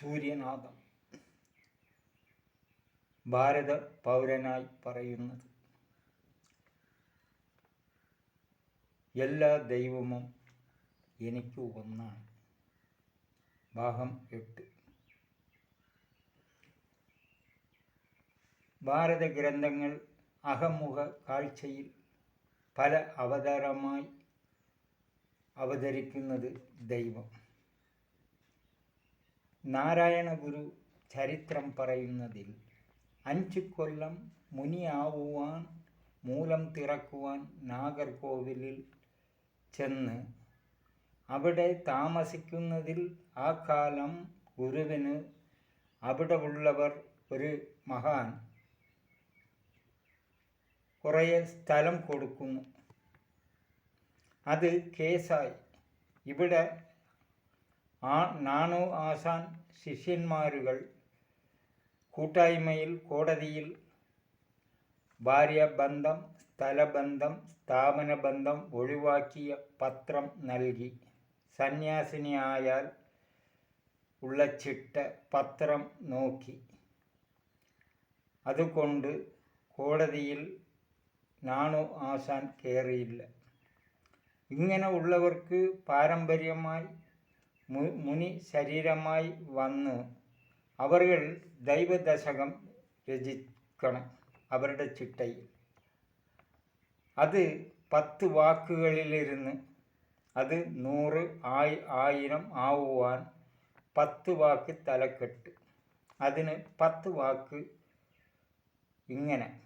സൂര്യനാഥം. ഭാരത പൗരനായി പറയുന്നത്. എല്ലാ ദൈവവും എനിക്ക് ഒന്നാണ്. ഭാഗം എട്ട്. ഭാരത ഗ്രന്ഥങ്ങൾ അഹമുഖ കാഴ്ചയിൽ പല അവതാരമായി അവതരിക്കുന്നത് ദൈവം. നാരായണ ഗുരു ചരിത്രം പറയുന്നതിൽ അഞ്ച് കൊല്ലം മുനിയാവുവാൻ മൂലം തിറക്കുവാൻ നാഗർകോവിലിൽ ചെന്ന് അവിടെ താമസിക്കുന്നതിൽ ആ കാലം ഗുരുവിന് അവിടെ ഉള്ളവർ ഒരു മഹാൻ. കുറേ സ്ഥലം കൊടുക്കുന്നു. അത് കേസായി. ഇവിടെ ആ നാണു ആശാൻ ശിഷ്യന്മാരുകൾ കൂട്ടായ്മയിൽ കോടതിയിൽ ഭാര്യാബന്ധം സ്ഥലബന്ധം സ്ഥാപന ബന്ധം ഒഴിവാക്കിയ പത്രം നൽകി സന്യാസിനിയായാൽ ഉള്ള ചിട്ട പത്രം നോക്കി അതുകൊണ്ട് കോടതിയിൽ നാണു ആശാൻ കയറിയില്ല ഇങ്ങനെ ഉള്ളവർക്ക് പാരമ്പര്യമായി മു- മുനി ശരീരമായി വന്ന് അവർ ദൈവദശകം രചിക്കണം അവരുടെ ചിട്ടയിൽ. അത് പത്ത് വാക്കുകളിലിരുന്ന് അത് നൂറ് ആയി ആയിരം ആവുവാൻ പത്ത് വാക്ക് തലക്കെട്ട്. അതിന് പത്ത് വാക്ക് ഇങ്ങനെ.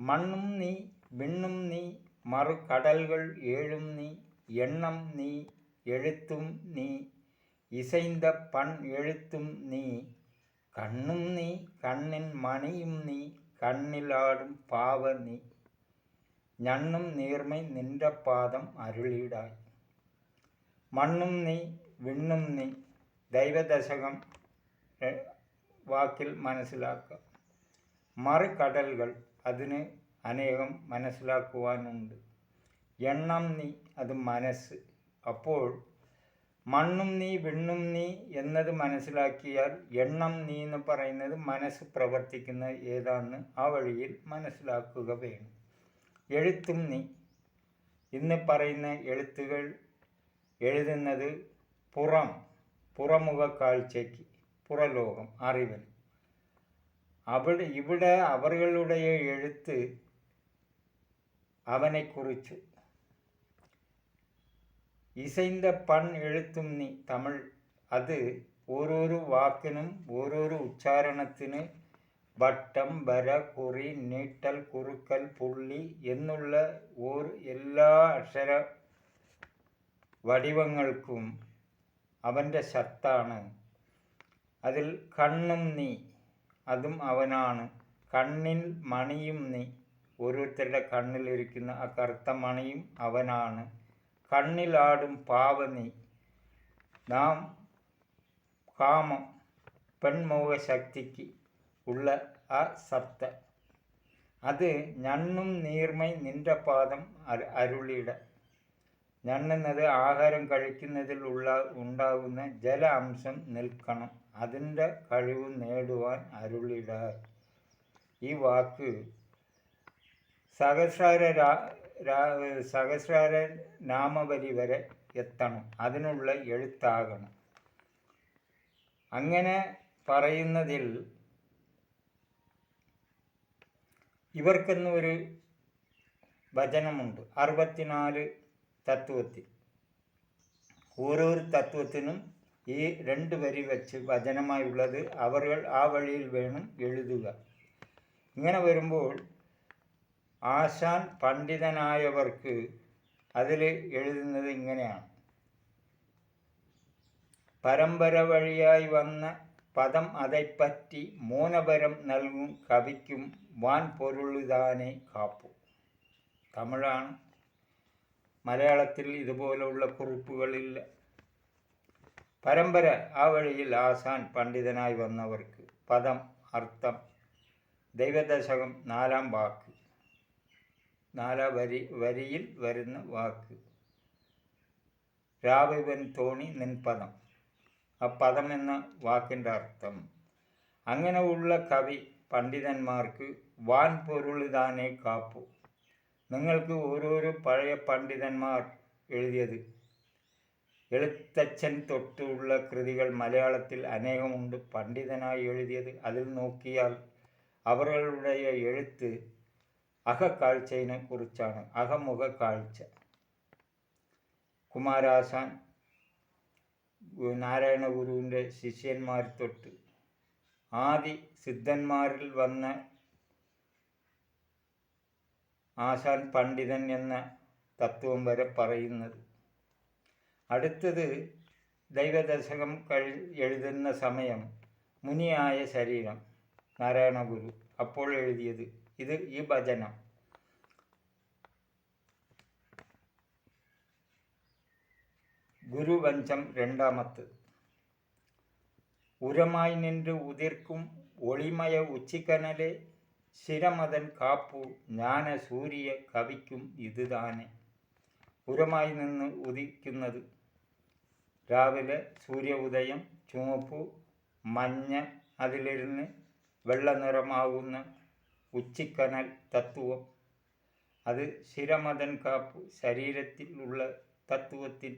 മണ്ണും നീ വിണ്ണും നീ മറുകടലുകൾ ഏഴും നീ എണ്ണം നീ எழுத்தும் நீ இசைந்த பண் எழுத்தும் நீ கண்ணும் நீ கண்ணின் மணியும் நீ கண்ணிலாடும் பாவ நீ ഞണ്ണും നീർമൈ നിന്റെ പാദം അരുളിയിടായി മണ്ണും നീ വിണ്ണും നീ ദൈവദശകം എ- വാക്കിൽ മനസ്സിലാക്കുക മറുകടലുകൾ അതിന് അനേകം മനസ്സിലാക്കുവാനുണ്ട് എണ്ണം നീ അത് മനസ്സ് അപ്പോൾ മണ്ണും നീ വെണ്ണും നീ എന്നത് മനസ്സിലാക്കിയാൽ എണ്ണം നീ എന്ന് പറയുന്നത് മനസ്സ് പ്രവർത്തിക്കുന്ന ഏതാണെന്ന് ആ വഴിയിൽ മനസ്സിലാക്കുക വേണം. എഴുത്തും നീ. ഇന്ന് പറയുന്ന എഴുത്തുകൾ എഴുതുന്നത് പുറം പുറമുഖ കാഴ്ചയ്ക്ക് പുറലോകം അറിവിന് അവിടെ ഇവിടെ അവരുടെ എഴുത്ത് അവനെക്കുറിച്ച് ഇസൈந்த പൺ എഴുത്തും നീ തമിഴ് അത് ഓരോരോ വാക്കിനും ഓരോരോ ഉച്ചാരണത്തിന് വട്ടം വര കുറി നീട്ടൽ കുറുക്കൽ പുള്ളി എന്നുള്ള ഓർ എല്ലാ അക്ഷര വടിവങ്ങൾക്കും അവന്റെ ശത്താണ് അതിൽ കണ്ണും നീ അതും അവനാണ് കണ്ണിൽ മണിയും നീ ഓരോരുത്തരുടെ കണ്ണിലിരിക്കുന്ന ആ കറുത്ത മണിയും അവനാണ് കണ്ണിലാടും പാവ നീ കാമം പെൺമോഹ ശക്തിക്ക് ഉള്ള ആ സത്ത അത് ഞണ്ണും നീർമൈ നിന്റെ പാദം അരുളിട. ഞണ്ണുന്നത് ആഹാരം കഴിക്കുന്നതിൽ ഉള്ള ഉണ്ടാകുന്ന ജല അംശം നിൽക്കണം. അതിന്റെ കഴിവ് നേടുവാൻ അരുളിട. ഈ വാക്ക് സഹസ്രാര രാ- രാ- സഹസ്രാര നാമവലി വരെ എത്തണം. അതിനുള്ള എഴുത്താകണം. അങ്ങനെ പറയുന്നതിൽ ഇവർക്കെന്ന് ഒരു വചനമുണ്ട്. അറുപത്തിനാല് തത്വത്തിൽ. ഓരോരു തത്വത്തിനും ഈ രണ്ട് വരി വച്ച് വചനമായുള്ളത് അവർ ആ വഴിയിൽ വേണം എഴുതുക. ഇങ്ങനെ വരുമ്പോൾ ആശാൻ പണ്ഡിതനായവർക്ക് അതിൽ എഴുതുന്നത് ഇങ്ങനെയാണ്. പരമ്പര വഴിയായി വന്ന പദം അதைപ്പറ്റി മൂനപരം നൽകും കവിക്കും വാൻ പൊരുളുതാനെ കാപ്പു. തമിഴാണ്. മലയാളത്തിൽ ഇതുപോലുള്ള കുറിപ്പുകളില്ല. പരമ്പര ആ വഴിയിൽ ആസാൻ പണ്ഡിതനായി വന്നവർക്ക് പദം അർത്ഥം ദൈവദശകം നാലാം വാക്ക്. നാലാം വരി വരിയിൽ വരുന്ന വാക്ക്. രാവിവൻ തോണി നിൻ പദം ആ പദം എന്ന വാക്കിന്റെ അർത്ഥം. അങ്ങനെ ഉള്ള കവി പണ്ഡിതന്മാർക്ക് വാൻ പൊരുളിതാനേ കാപ്പു. നിങ്ങൾക്ക് ഓരോരോ പഴയ പണ്ഡിതന്മാർ എഴുതിയത്. എഴുത്തച്ഛൻ തൊട്ടുള്ള കൃതികൾ മലയാളത്തിൽ അനേകമുണ്ട്. പണ്ഡിതനായി എഴുതിയത് അതിൽ നോക്കിയാൽ അവരുടെ എഴുത്ത് അകക്കാഴ്ചയിനെ കുറിച്ചാണ് അകമുഖ കാഴ്ച കുമാരാശാൻ നാരായണ ഗുരുവിന്റെ ശിഷ്യന്മാർ തൊട്ട് ആദി സിദ്ധന്മാരിൽ വന്ന ആശാൻ പണ്ഡിതൻ എന്ന തത്വം വരെ പറയുന്നത്. അടുത്തത് ദൈവദശകം കഴി എഴുതുന്ന സമയം മുനിയായ ശരീരം നാരായണ ഗുരു അപ്പോൾ എഴുതിയത്. ഇത് ഈ ഭജന. ഗുരുവഞ്ചം രണ്ടാമത്ത്. ഉരമായി നിന്ന് ഉതിർക്കും ഒളിമയ ഉച്ചിക്കനലെ ശിരമതൻ കാപ്പു ജ്ഞാന സൂര്യ കവിക്കും ഇതുതാനെ ഉരമായി നിന്ന് ഉദിക്കുന്നത് രാവിലെ സൂര്യ ഉദയം ചുവപ്പ് മഞ്ഞ അതിലിരുന്ന് വെള്ള നിറമാകുന്ന ഉച്ചിക്കനൽ തത്വം. അത് ശിരമതൻ കാപ്പ് ശരീരത്തിലുള്ള തത്വത്തിൽ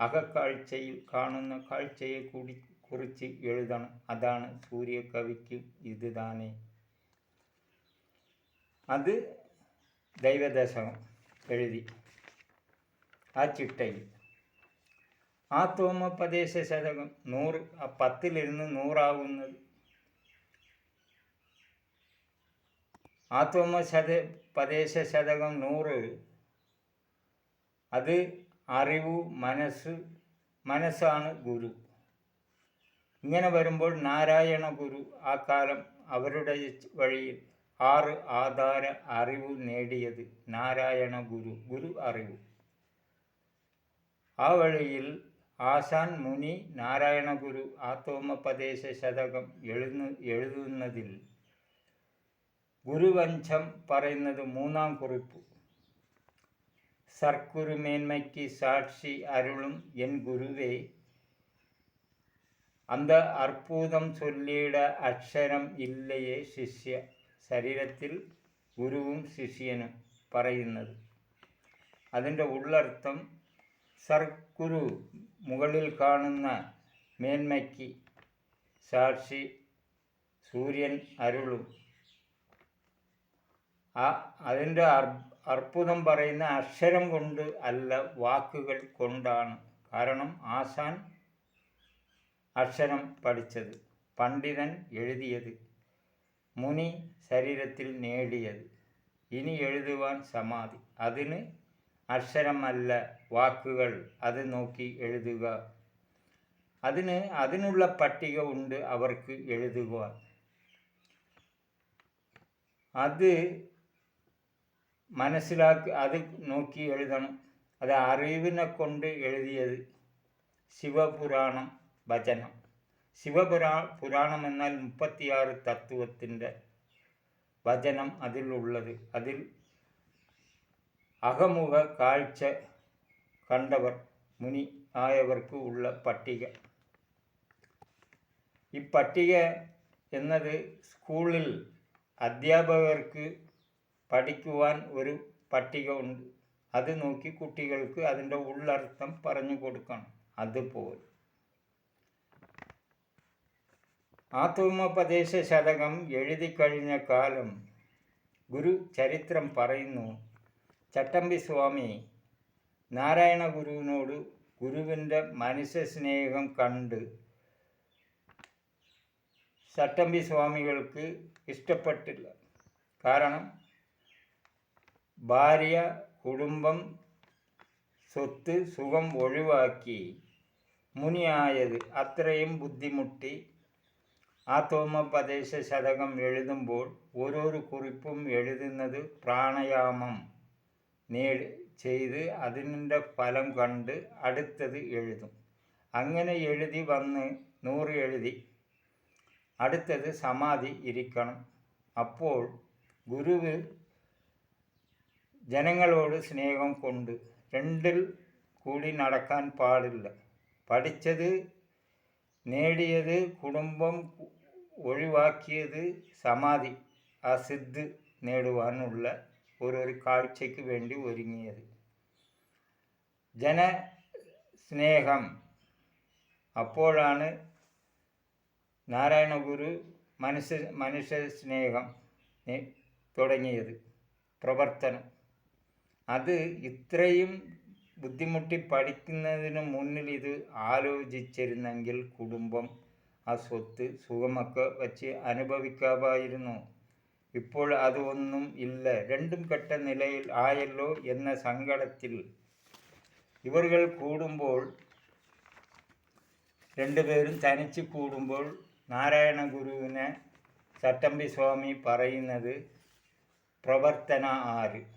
അകക്കാഴ്ചയിൽ കാണുന്ന കാഴ്ചയെ കൂടി കുറിച്ച് എഴുതണം. അതാണ് സൂര്യകവിക്ക് ഇത് താനേ അത് ദൈവദശകം എഴുതി. ആ ചിട്ടയിൽ. ആ തോമോപദേശ ശതകം നൂറ് പത്തിലിരുന്ന് നൂറാവുന്നത് ആത്മ ശത പദേശ ശതകം നൂറ്. അത് അറിവ് മനസ്സ് മനസ്സാണ് ഗുരു. ഇങ്ങനെ വരുമ്പോൾ നാരായണ ഗുരു ആ കാലം അവരുടെ വഴിയിൽ ആറ് ആധാര അറിവ് നേടിയത് നാരായണ ഗുരു ഗുരു അറിവ്. ആ വഴിയിൽ ആശാൻ മുനി നാരായണ ഗുരു ആത്തോമപദേശ ശതകം എഴുന്നു എഴുതുന്നതിൽ ഗുരുവഞ്ചം പറയുന്നത് മൂന്നാം കുറിപ്പ്. സർക്കുരുമേന്മയ്ക്ക് സാക്ഷി അരുളും എൻ ഗുരുവേ. അന്ത അർപ്പൂതം ചൊല്ലിയിട അക്ഷരം ഇല്ലയെ ശിഷ്യ. ശരീരത്തിൽ ഗുരുവും ശിഷ്യനും പറയുന്നത്. അതിന്റെ ഉള്ളർത്ഥം സർക്കുരു മുകളിൽ കാണുന്ന മേന്മയ്ക്ക് സാക്ഷി സൂര്യൻ അരുളും ആ അതിന്റെ അർബുദം പറയുന്ന അക്ഷരം കൊണ്ട് അല്ല വാക്കുകൾ കൊണ്ടാണ്. കാരണം ആശാൻ അക്ഷരം പഠിച്ചത് പണ്ഡിതൻ എഴുതിയത് മുനി ശരീരത്തിൽ നേടിയത്. ഇനി എഴുതുവാൻ സമാധി. അതിന് അക്ഷരമല്ല വാക്കുകൾ അത് നോക്കി എഴുതുക. അതിന് അതിനുള്ള പട്ടിക ഉണ്ട് അവർക്ക് എഴുതുവാൻ. അത് മനസ്സിലാക്കി അത് നോക്കി എഴുതണം അത് അറിവിനെ കൊണ്ട് എഴുതിയത് ശിവപുരാണം വചനം ശിവപുരാ പുരാണം എന്നാൽ മുപ്പത്തിയാറ് തത്വത്തിന്റെ വചനം അതിലുള്ളത് അതിൽ അകമുഖ കാഴ്ച കണ്ടവർ മുനി ആയവർക്ക് ഉള്ള പട്ടിക ഈ പട്ടിക എന്നത് സ്കൂളിൽ അധ്യാപകർക്ക് പഠിക്കുവാൻ ഒരു പട്ടിക ഉണ്ട്. അത് നോക്കി കുട്ടികൾക്ക് അതിന്റെ ഉള്ളർത്ഥം പറഞ്ഞു കൊടുക്കണം. അതുപോലെ. ആത്മോപദേശ ശതകം എഴുതി കഴിഞ്ഞ കാലം ഗുരു ചരിത്രം പറയുന്നു ചട്ടമ്പി സ്വാമി നാരായണ ഗുരുവിനോട് ഗുരുവിന്റെ മനുഷ്യ സ്നേഹം കണ്ട് ചട്ടമ്പി സ്വാമികൾക്ക് ഇഷ്ടപ്പെട്ടില്ല. കാരണം ഭാര്യ കുടുംബം സ്വത്ത് സുഖം ഒഴിവാക്കി. മുനിയായത് അത്രയും ബുദ്ധിമുട്ടി. ആത്മോപദേശ ശതകം എഴുതുമ്പോൾ ഓരോരു കുറിപ്പും എഴുതുന്നത് പ്രാണയാമം നേടി ചെയ്ത് അതിന്റെ ഫലം കണ്ട് അടുത്തത് എഴുതും. അങ്ങനെ എഴുതി വന്ന് നൂറ് എഴുതി. അടുത്തത് സമാധി ഇരിക്കണം. അപ്പോൾ ഗുരുവ് ജനങ്ങളോട് സ്നേഹം കൊണ്ട് രണ്ടിൽ കൂടി നടക്കാൻ പാടില്ല. പഠിച്ചത് നേടിയത് കുടുംബം ഒഴിവാക്കിയത് സമാധി ആ സിദ്ധ് നേടുവാനുള്ള ഒരു കാഴ്ചയ്ക്ക് വേണ്ടി ഒരുങ്ങിയത്. ജനസ്നേഹം. അപ്പോഴാണ് നാരായണ ഗുരു മനുഷ്യ മനുഷ്യ സ്നേഹം തുടങ്ങിയത്. പ്രവർത്തനം. അത് ഇത്രയും ബുദ്ധിമുട്ടി പഠിക്കുന്നതിന് മുന്നിൽ ഇത് ആലോചിച്ചിരുന്നെങ്കിൽ കുടുംബം ആ സ്വത്ത് സുഖമൊക്കെ വച്ച് അനുഭവിക്കാമായിരുന്നു. ഇപ്പോൾ അതൊന്നും ഇല്ല. രണ്ടും കെട്ട നിലയിൽ ആയല്ലോ എന്ന സങ്കടത്തിൽ ഇവர்கள் കൂടുമ്പോൾ രണ്ടുപേരും തനിച്ച് കൂടുമ്പോൾ നാരായണ ഗുരുവിനെ ചട്ടമ്പി സ്വാമി പറയുന്നത് പ്രവർത്തന ആര്?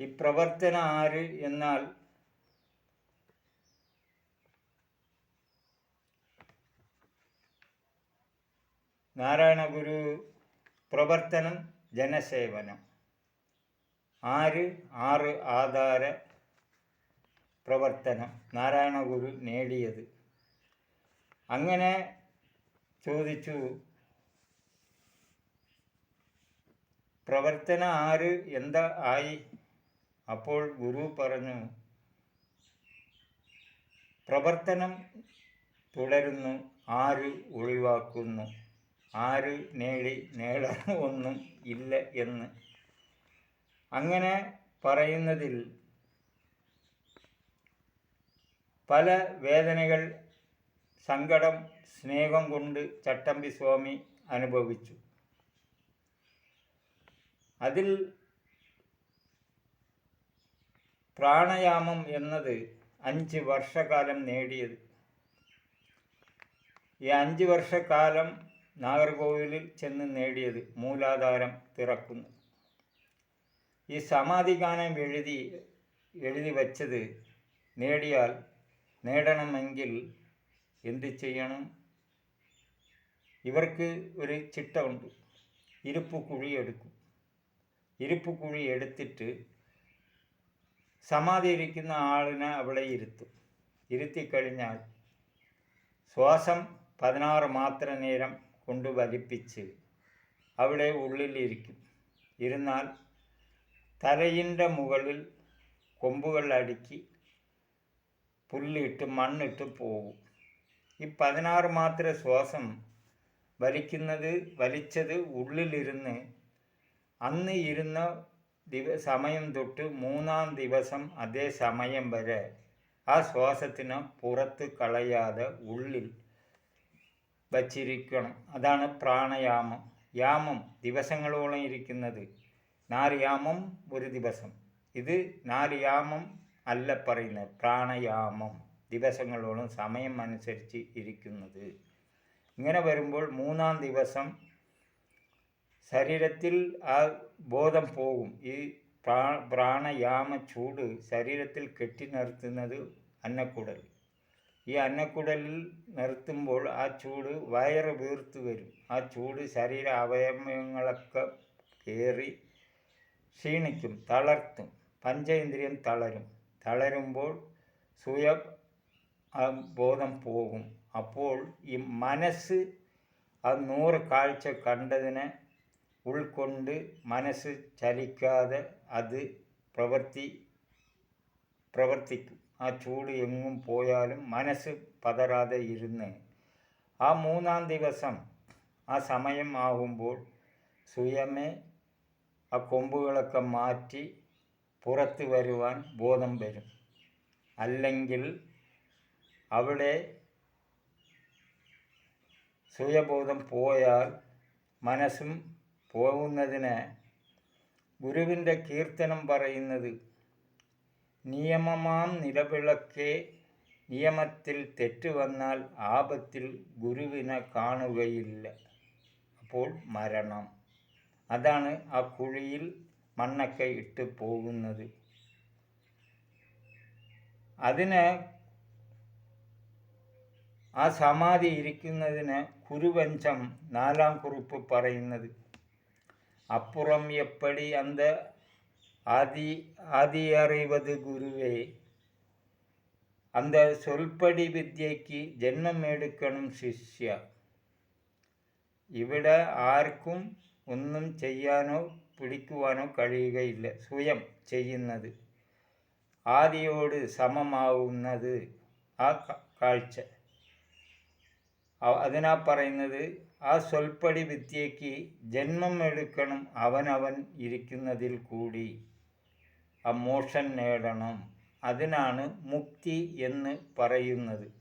ഈ പ്രവർത്തന ആര് എന്നാൽ നാരായണ ഗുരു പ്രവർത്തനം ജനസേവനം. ആര്? ആറ് ആധാര പ്രവർത്തനം നാരായണ ഗുരു നേടിയത്. അങ്ങനെ ചോദിച്ചു പ്രവർത്തന ആര്? എന്താ ആയി? അപ്പോൾ ഗുരു പറഞ്ഞു പ്രവർത്തനം തുടരുന്നു ആര് ഒഴിവാക്കുന്നു? ആര് നേടി നേടാൻ ഒന്നും ഇല്ല എന്ന്. അങ്ങനെ പറയുന്നതിൽ പല വേദനകൾ സങ്കടം സ്നേഹം കൊണ്ട് ചട്ടമ്പി സ്വാമി അനുഭവിച്ചു. അതിൽ പ്രാണയാമം എന്നത് അഞ്ച് വർഷകാലം നേടിയത്. ഈ അഞ്ച് വർഷക്കാലം നാഗർകോവിലിൽ ചെന്ന് നേടിയത് മൂലാധാരം തിറക്കുന്നു ഈ സമാധി ഗാനം എഴുതി എഴുതി വച്ചത് നേടിയാൽ നേടണമെങ്കിൽ എന്ത് ചെയ്യണം? ഇവർക്ക് ഒരു ചിട്ട ഉണ്ട്. ഇരുപ്പ് കുഴി എടുക്കും. ഇരുപ്പ് കുഴി എടുത്തിട്ട് സമാധി ഇരിക്കുന്ന ആളിനെ അവിടെ ഇരുത്തും. ഇരുത്തിക്കഴിഞ്ഞാൽ ശ്വാസം പതിനാറ് മാത്ര നേരം കൊണ്ട് വലിപ്പിച്ച് അവിടെ ഉള്ളിലിരിക്കും. ഇരുന്നാൽ തലയിന്റെ മുകളിൽ കൊമ്പുകൾ അടുക്കി പുല്ലിട്ട് മണ്ണിട്ട് പോകും. ഈ പതിനാറ് മാത്ര ശ്വാസം വലിക്കുന്നത് വലിച്ചത് ഉള്ളിലിരുന്ന് അന്ന് ഇരുന്ന ദിവ സമയം തൊട്ട് മൂന്നാം ദിവസം അതേ സമയം വരെ ആ ശ്വാസത്തിന് പുറത്ത് കളയാതെ ഉള്ളിൽ വച്ചിരിക്കണം. അതാണ് പ്രാണയാമം. യാമം ദിവസങ്ങളോളം ഇരിക്കുന്നത്. നാല് യാമം ഒരു ദിവസം. ഇത് നാല് യാമം അല്ല പറയുന്നത്. പ്രാണയാമം ദിവസങ്ങളോളം സമയം അനുസരിച്ച് ഇരിക്കുന്നത്. ഇങ്ങനെ വരുമ്പോൾ മൂന്നാം ദിവസം ശരീരത്തിൽ ആ ബോധം പോകും ഈ പ്രാ പ്രാണയാമ ചൂട് ശരീരത്തിൽ കെട്ടി നിർത്തുന്നത് അന്നക്കുടൽ ഈ അന്നക്കുടലിൽ നിർത്തുമ്പോൾ ആ ചൂട് വയറ് വീർത്ത് വരും ആ ചൂട് ശരീര അവയവങ്ങളൊക്കെ കയറി ക്ഷീണിക്കും തളർത്തും പഞ്ചേന്ദ്രിയം തളരും തളരുമ്പോൾ സുയ ബോധം പോകും അപ്പോൾ ഈ മനസ്സ് ആ നൂറ് കാഴ്ച കണ്ടതിനെ ഉൾക്കൊണ്ട് മനസ്സ് ചലിക്കാതെ അത് പ്രവർത്തി പ്രവർത്തിക്കും. ആ ചൂട് എങ്ങും പോയാലും മനസ്സ് പതറാതെ ഇരുന്ന്. ആ മൂന്നാം ദിവസം ആ സമയം ആകുമ്പോൾ സ്വയമേ ആ കൊമ്പുകളൊക്കെ മാറ്റി പുറത്ത് വരുവാൻ ബോധം വരും. അല്ലെങ്കിൽ അവിടെ സ്വയബോധം പോയാൽ മനസ്സും പോകുന്നതിന് ഗുരുവിന്റെ കീർത്തനം പറയുന്നത് നിയമമാം നിലവിളക്കെ നിയമത്തിൽ തെറ്റ് വന്നാൽ ആപത്തിൽ ഗുരുവിനെ കാണുകയില്ല. അപ്പോൾ മരണം. അതാണ് ആ കുഴിയിൽ മണ്ണൊക്കെ ഇട്ട് പോകുന്നത്. അതിന് ആ സമാധി ഇരിക്കുന്നതിന് കുരുവഞ്ചം നാലാം കുറിപ്പ് പറയുന്നത് അപ്പുറം എപ്പടി അന്ത ആദി ആദി അറിവത് ഗുരുവേ அந்த சொல்படி വിദ്യയ്ക്ക് ജന്മമെടുക്കണം ശിഷ്യ ഇവിടെ ആർക്കും ഒന്നും ചെയ്യാനോ പിടിക്കുവാനോ കഴിയുകയില്ല സ്വയം ചെയ്യുന്നത് ആദിയോട് സമമാവുന്നത് ആ ക- കാഴ്ച അ- അതിനാ പറയുന്നത് ആ സ്വൽപ്പടി വിദ്യയ്ക്ക് ജന്മം എടുക്കണം അവനവൻ ഇരിക്കുന്നതിൽ കൂടി. ആ നേടണം. അതിനാണ് മുക്തി എന്ന് പറയുന്നത്.